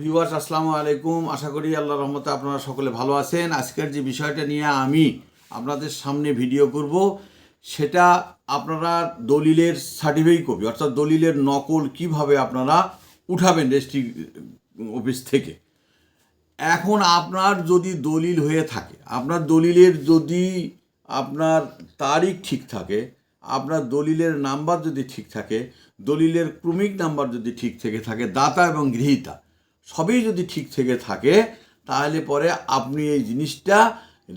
Viewers আসসালামু আলাইকুম। আশা করি আল্লাহ রহমতে আপনারা সকলে ভালো আছেন। আজকের যে বিষয়টা নিয়ে আমি আপনাদের সামনে ভিডিও করব, সেটা আপনারা দলিলের সার্টিফিকেট কপি অর্থাৎ দলিলের নকল কীভাবে আপনারা উঠাবেন রেজিস্ট্রি অফিস থেকে। এখন আপনার যদি দলিল হয়ে থাকে, আপনার দলিলের যদি আপনার তারিখ ঠিক থাকে, আপনার দলিলের নাম্বার যদি ঠিক থাকে, দলিলের ক্রমিক নাম্বার যদি ঠিক থেকে থাকে, দাতা এবং গৃহীতা সবই যদি ঠিক থেকে থাকে, তাহলে পরে আপনি এই জিনিসটা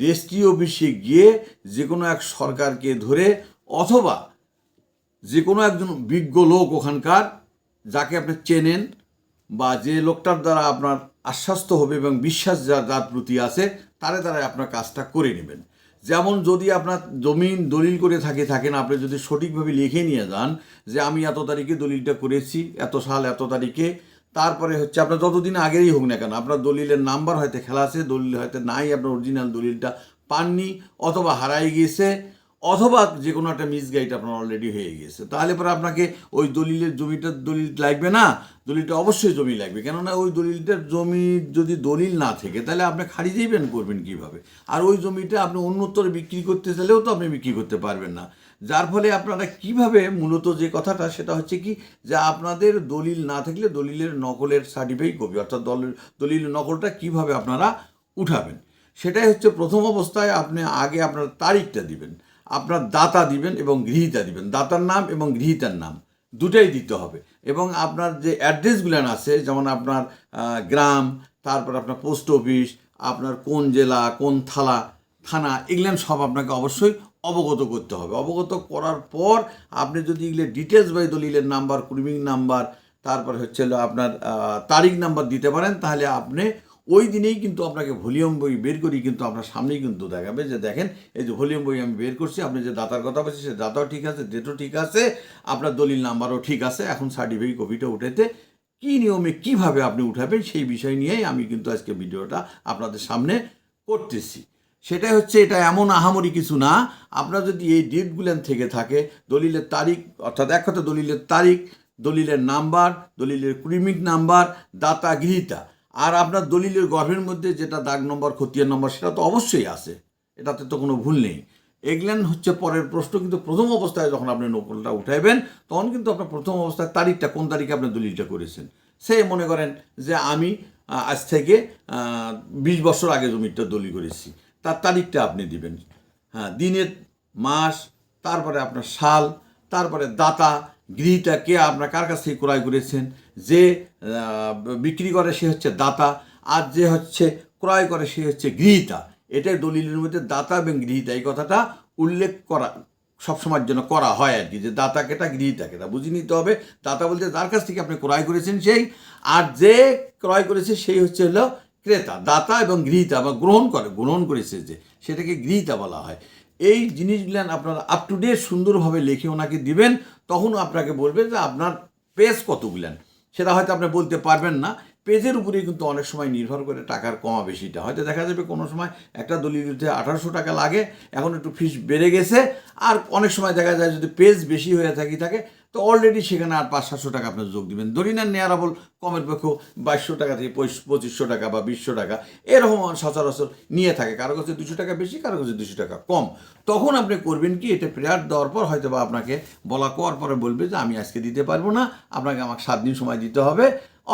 রেজিস্ট্রি অফিসে গিয়ে যে কোনো এক সরকারকে ধরে অথবা যে কোনো একজন বিজ্ঞ লোক ওখানকার যাকে আপনি চেনেন বা যে লোকটার দ্বারা আপনার আশ্বস্ত হবে এবং বিশ্বাস যার যার প্রতি আছে, তারে দ্বারাই আপনার কাজটা করে নেবেন। যেমন যদি আপনার জমিন দলিল করে থাকে থাকেন আপনি যদি সঠিকভাবে লিখে নিয়ে যান যে আমি এত তারিখে দলিলটা করেছি, এত সাল, এত তারিখে তারপরে হচ্ছে আপনার যতদিন আগেই হোক না কেন, আপনার দলিলের নাম্বার হয়তো খেলা আছে, দলিল হয়তো নাই, আপনার অরিজিনাল দলিলটা পাননি অথবা হারাই গিয়েছে অথবা যে কোনো একটা মিসগাইড আপনার অলরেডি হয়ে গিয়েছে তাহলে পরে আপনাকে ওই দলিলের জমিটার দলিল লাগবে না? দলিলটা অবশ্যই জমি লাগবে। কেননা ওই দলিলটার জমি যদি দলিল না থাকে, তাহলে আপনি খারিজ ইভেন করবেন কীভাবে? আর ওই জমিটা আপনি অন্যত্র বিক্রি করতে চাইলেও তো আপনি বিক্রি করতে পারবেন না। যার ফলে আপনারা কীভাবে মূলত যে কথাটা, সেটা হচ্ছে কি, যে আপনাদের দলিল না থাকলে দলিলের নকলের সার্টিফিকেট কপি অর্থাৎ দলের দলিল নকলটা কীভাবে আপনারা উঠাবেন? সেটাই হচ্ছে প্রথম অবস্থায় আপনি আগে আপনার তারিখটা দিবেন। আপনার দাতা দিবেন এবং গৃহীতা দিবেন। দাতার নাম এবং গৃহীতার নাম। দুটাই দিতে হবে। এবং আপনার যে অ্যাড্রেসগুলো আছে, যেমন আপনার গ্রাম, তারপর আপনার পোস্ট অফিস, আপনার কোন জেলা, কোন থালা, থানা, এগুলো সব আপনাকে অবশ্যই অবগত করতে হবে। অবগত করার পর আপনি যদি এগুলো ডিটেলস বাই দলিলের নাম্বার ক্রিমিং নাম্বার তারপর হচ্ছে আপনার তারিখ নাম্বার দিতে পারেন, তাহলে আপনি ওই দিনেই কিন্তু আপনাকে ভলিউম বই বের করি কিন্তু আপনার সামনেই কিন্তু দেখাবে যে দেখেন, এই যে ভলিউম বই আমি বের করছি, আপনি যে দাতার কথা বলছি সে দাতাও ঠিক আছে, ডেটও ঠিক আছে, আপনার দলিল নাম্বারও ঠিক আছে, এখন সার্টিফিকেট কপিটা উঠাতে কী নিয়মে কীভাবে আপনি উঠাবেন সেই বিষয় নিয়েই আমি কিন্তু আজকে ভিডিওটা আপনাদের সামনে করতেছি। সেটাই হচ্ছে, এটা এমন আহামরি কিছু না, আপনার যদি এই ডেটগুলেন থেকে থাকে, দলিলের তারিখ, অর্থাৎ এক কথা দলিলের তারিখ, দলিলের নাম্বার, দলিলের ক্রিমিক নাম্বার, দাতা গৃহীতা আর আপনার দলিলের গর্ভের মধ্যে যেটা দাগ নম্বর, খতিয়ান নম্বর, সেটা তো অবশ্যই আছে। এটাতে তো কোনো ভুল নেই। এগুলেন হচ্ছে পরের প্রশ্ন, কিন্তু প্রথম অবস্থায় যখন আপনি নকলটা উঠাইবেন, তখন কিন্তু আপনার প্রথম অবস্থায় তারিখটা, কোন তারিখে আপনি দলিলটা করেছেন। সে মনে করেন যে আমি আজ থেকে বিশ বছর আগে জমিটা দলি করেছি। তার তারিখটা আপনি দিবেন। হ্যাঁ দিনের মাস, তারপরে আপনার সাল, তারপরে দাতা গৃহীতা কে আপনার কার কাছ থেকে ক্রয় করেছেন? যে বিক্রি করে সে হচ্ছে দাতা, আর যে হচ্ছে ক্রয় করে সে হচ্ছে গৃহীতা। এটাই দলিলের মধ্যে দাতা এবং গৃহীতা, এই কথাটা উল্লেখ করা, সবসময়ের জন্য করা হয় আর কি, যে দাতা কেটা গৃহীতা কেটা বুঝে নিতে হবে, দাতা বলতে যার কাছ থেকে আপনি ক্রয় করেছেন সেই, আর যে ক্রয় করেছে সেই হচ্ছে হলো ক্রেতা। দাতা এবং গৃহীতা বা গ্রহণ করে, গ্রহণ করেছে যে, সেটাকে গৃহীতা বলা হয়। এই জিনিসগুলো আপনারা আপ টু ডেট সুন্দরভাবে লিখে ওনাকে দিবেন, তখন আপনাকে বলবে যে আপনার পেজ কতগুলেন সেটা হয়তো আপনি বলতে পারবেন না। পেজের উপরে কিন্তু অনেক সময় নির্ভর করে টাকার কমা বেশিটা। হয়তো দেখা যাবে কোনো সময় একটা দলিল দিতে আঠারোশো টাকা লাগে, এখন একটু ফিস বেড়ে গেছে। আর অনেক সময় দেখা যায় যদি পেজ বেশি হয়ে থাকি থাকে তো অলরেডি সেখানে আর পাঁচ, সাতশো টাকা আপনি যোগ দিবেন। ধরি না নেয়ারাবল কমের পক্ষ বাইশশো টাকা থেকে পঁচিশশো টাকা বা বিশশো টাকা এরকম সচরাচর নিয়ে থাকে। কারও কাছে দুশো টাকা বেশি, কারও কাছে দুশো টাকা কম। তখন আপনি করবেন কি এটা প্রেয়ার দেওয়ার পর হয়তো বা আপনাকে বলা করার পরে বলবে যে, আমি আজকে দিতে পারব না, আপনাকে আমাকে সাত দিন সময় দিতে হবে।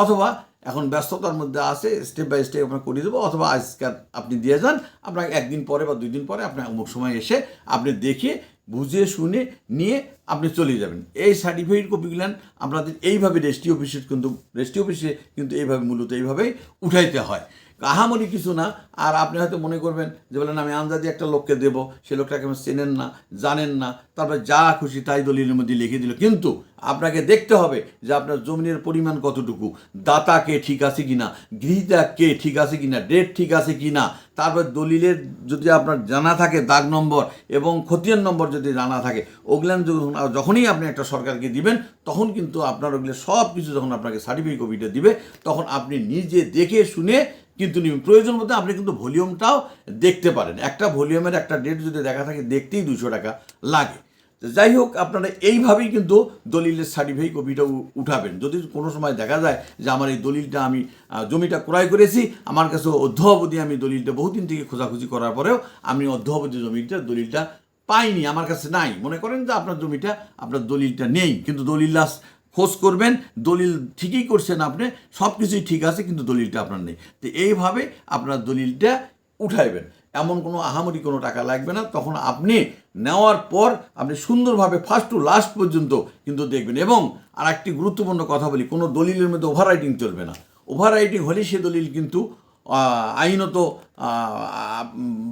অথবা এখন ব্যস্ততার মধ্যে আছে স্টেপ বাই স্টেপ আপনার করিয়ে দেবো, অথবা আজকাল আপনি দিয়ে যান, আপনাকে একদিন পরে বা দুই দিন পরে আপনি অমুক সময় এসে আপনি দেখে বুঝে শুনে নিয়ে আপনি চলে যাবেন। এই সার্টিফিকেট কপিগুলো আপনাদের এইভাবে রেজিস্ট্রি অফিসের কিন্তু, রেজিস্ট্রি অফিসে কিন্তু এইভাবে, মূলত এইভাবেই উঠাইতে হয়। কাহামরি কিছু না, আর আপনি হয়তো মনে করবেন যে বলেন, আমি আন্দাজি একটা লোককে দেবো, সে লোকটাকে আমি চেনেন না, জানেন না, তারপর যা খুশি তাই দলিলের মধ্যে লিখে দিল। কিন্তু আপনাকে দেখতে হবে যে আপনার জমিনের পরিমাণ কতটুকু, দাতা কে ঠিক আছে কি না গৃহীতা কে ঠিক আছে কি না ডেট ঠিক আছে কি না তারপর দলিলের যদি আপনার জানা থাকে দাগ নম্বর এবং খতিয়ান নম্বর যদি জানা থাকে ওগুলান যখন যখনই আপনি একটা সরকারকে দিবেন, তখন কিন্তু আপনার ওগুলো সব কিছু যখন আপনাকে সার্টিফিকেট কপিটা দিবে, তখন আপনি নিজে দেখে শুনে কিন্তু প্রয়োজন মতো আপনি কিন্তু ভলিউমটাও দেখতে পারেন। একটা ভলিউমের একটা ডেট যদি দেখা থাকে, দেখতেই দুশো টাকা লাগে। যাই হোক, আপনারা এইভাবেই কিন্তু দলিলের সার্টিফাই কপিটা উঠাবেন। যদি কোনো সময় দেখা যায় যে আমার এই দলিলটা আমি জমিটা ক্রয় করেছি, আমার কাছে অধ্যবধি আমি দলিলটা বহুদিন থেকে খোঁজাখুঁজি করার পরেও আমি অধ্যবধি জমিটা দলিলটা পাইনি, আমার কাছে নাই। মনে করেন যে আপনার জমিটা, আপনার দলিলটা নেই, কিন্তু দলিল খোঁজ করবেন, দলিল ঠিকই করছেন আপনি সব কিছুই ঠিক আছে, কিন্তু দলিলটা আপনার নেই। তো এইভাবে আপনার দলিলটা উঠাইবেন। এমন কোনো আহামরি কোনো টাকা লাগবে না, তখন আপনি নেওয়ার পর আপনি সুন্দরভাবে ফার্স্ট টু লাস্ট পর্যন্ত কিন্তু দেখবেন। এবং আর একটি গুরুত্বপূর্ণ কথা বলি, কোনো দলিলের মধ্যে ওভার রাইটিং চলবে না। ওভার রাইটিং হলেই সে দলিল কিন্তু আইনত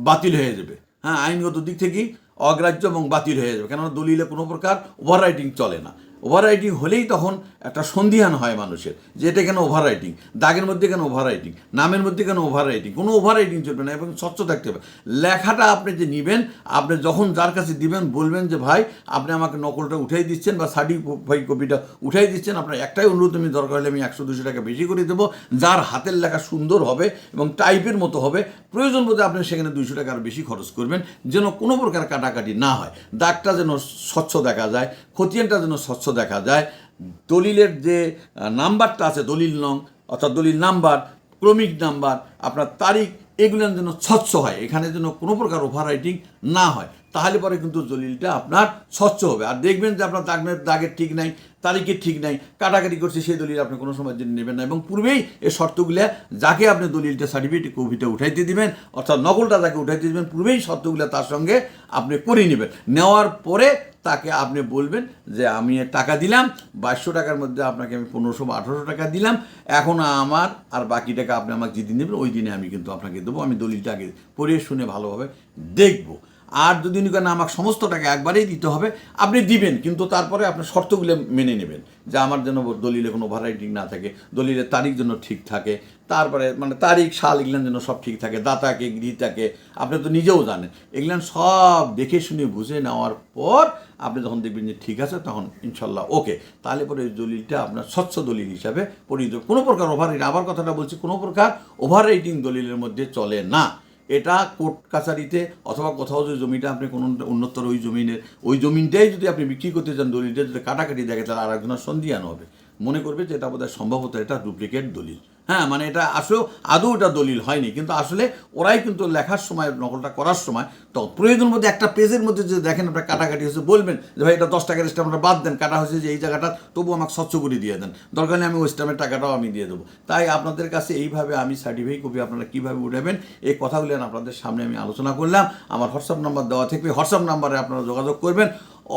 বাতিল হয়ে যাবে। হ্যাঁ আইনগত দিক থেকেই অগ্রাহ্য এবং বাতিল হয়ে যাবে। কেননা দলিলে কোনো প্রকার ওভার রাইটিং চলে না। ওভার আইডি হলেই তখন একটা সন্ধিহান হয় মানুষের, যে এটা কেন ওভার রাইটিং দাগের মধ্যে কেন ওভার রাইটিং নামের মধ্যে কেন ওভার রাইটিং কোনো ওভার রাইটিং চলবে না এবং স্বচ্ছ থাকতে হবে। লেখাটা আপনি যে নেবেন, আপনি যখন যার কাছে দিবেন বলবেন যে, ভাই, আপনি আমাকে নকলটা উঠাই দিচ্ছেন বা সার্টিফাইড কপিটা উঠাই দিচ্ছেন, আপনার একটাই অনুরোধ, আমি দরকার হলে আমি একশো দুশো টাকা বেশি করে দেবো। যার হাতের লেখা সুন্দর হবে এবং টাইপের মতো হবে, প্রয়োজন বোধে আপনি সেখানে দুইশো টাকা আর বেশি খরচ করবেন, যেন কোনো প্রকার কাটাকাটি না হয়। দাগটা যেন স্বচ্ছ দেখা যায়, খতিয়ানটা যেন স্বচ্ছ দেখা যায় দলিলের যে নাম্বারটা আছে, দলিল নং, অর্থাৎ দলিল নাম্বার, ক্রমিক নাম্বার, আপনার তারিখ, এগুলো যেন স্বচ্ছ হয়, এখানে যেন কোনো প্রকার ওভার রাইটিং না হয়, তাহলে পরে কিন্তু দলিলটা আপনার স্বচ্ছ হবে। আর দেখবেন যে আপনার দাগের দাগের ঠিক নাই, তারিখের ঠিক নাই, কাটাকাটি করছে, সেই দলিল আপনি কোনো সময় জন্য নেবেন না। এবং পূর্বেই এই শর্তগুলো যাকে আপনি দলিলটা সার্টিফিকেট কপিটা উঠাইতে দিবেন, অর্থাৎ নকলটা তাকে উঠাইতে দিবেন, পূর্বেই শর্তগুলো তার সঙ্গে আপনি করে নেবেন। নেওয়ার পরে তাকে আপনি বলবেন যে আমি টাকা দিলাম, বাইশশো টাকার মধ্যে আপনাকে আমি পনেরোশো বা আঠারোশো টাকা দিলাম। এখন আমার আর বাকি টাকা আপনি আমাকে যেদিন দেবেন, ওই দিনে আমি কিন্তু আপনাকে দেবো। আমি দলিলটা আগে পড়ে শুনে ভালোভাবে দেখব। আর যদি উনি কেন আমাকে সমস্ত টাকা একবারেই দিতে হবে, আপনি দিবেন, কিন্তু তারপরে আপনার শর্তগুলো মেনে নেবেন যে আমার যেন দলিলে কোনো ভ্যারাইটিং না থাকে, দলিলের তারিখ যেন ঠিক থাকে। তারপরে মানে তারিখ, সাল এগুলান যেন সব ঠিক থাকে, দাতাকে, গৃহীতাকে, আপনি তো নিজেও জানেন। এগুলান সব দেখে শুনে বুঝে নেওয়ার পর আপনি যখন দেখবেন যে ঠিক আছে, তখন ইনশাল্লাহ ওকে। তাহলে পরে দলিলটা আপনার স্বচ্ছ দলিল হিসাবে পরিচিত কোনো প্রকার ওভার রেটিং আবার কথাটা বলছি, কোনো প্রকার ওভার রেটিং দলিলের মধ্যে চলে না। এটা কোর্ট কাছারিতে অথবা কোথাও যদি জমিটা আপনি কোনো উন্নতর ওই জমিনের ওই জমিনটাই যদি আপনি বিক্রি করতে চান দলিলটা, যদি কাটাকাটি দেখে, তাহলে আর একজনের সন্ধিয়ান হবে। মনে করবে যে এটা বোধহয় সম্ভবত এটা ডুপ্লিকেট দলিল। হ্যাঁ মানে এটা আসলেও আদৌ এটা দলিল হয়নি। কিন্তু আসলে ওরাই কিন্তু লেখার সময়, নকলটা করার সময়, তো প্রয়োজন মধ্যে একটা পেজের মধ্যে যে দেখেন আপনার কাটাকাটি হয়েছে, বলবেন যে, ভাই, এটা দশ টাকার স্ট্যাম্পটা বাদ দেন, কাটা হয়েছে যে এই জায়গাটা, তবু আমাকে স্বচ্ছ করে দিয়ে দেন। দরকার নেই আমি ওই স্ট্যাম্পের টাকাটাও আমি দিয়ে দেবো। তাই আপনাদের কাছে এইভাবে আমি সার্টিফাই কপি আপনারা কীভাবে উঠাবেন, এই কথাগুলো আপনাদের সামনে আমি আলোচনা করলাম। আমার হোয়াটসঅ্যাপ নাম্বার দেওয়া থাকবে হোয়াটসঅ্যাপ নাম্বারে আপনারা যোগাযোগ করবেন।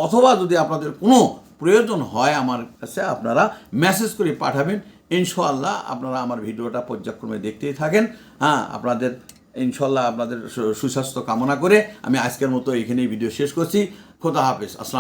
অথবা যদি আপনাদের কোনো প্রয়োজন হয় আমার কাছে, আপনারা মেসেজ করে পাঠাবেন। ইনশাআল্লাহ আপনারা আমার ভিডিওটা পর্যায়ক্রমে দেখতেই থাকেন। হ্যাঁ আপনাদের ইনশাল্লাহ আপনাদের সুস্বাস্থ্য কামনা করে আমি আজকের মতো এখানেই ভিডিও শেষ করছি। খোদা হাফেজ। আসসালাম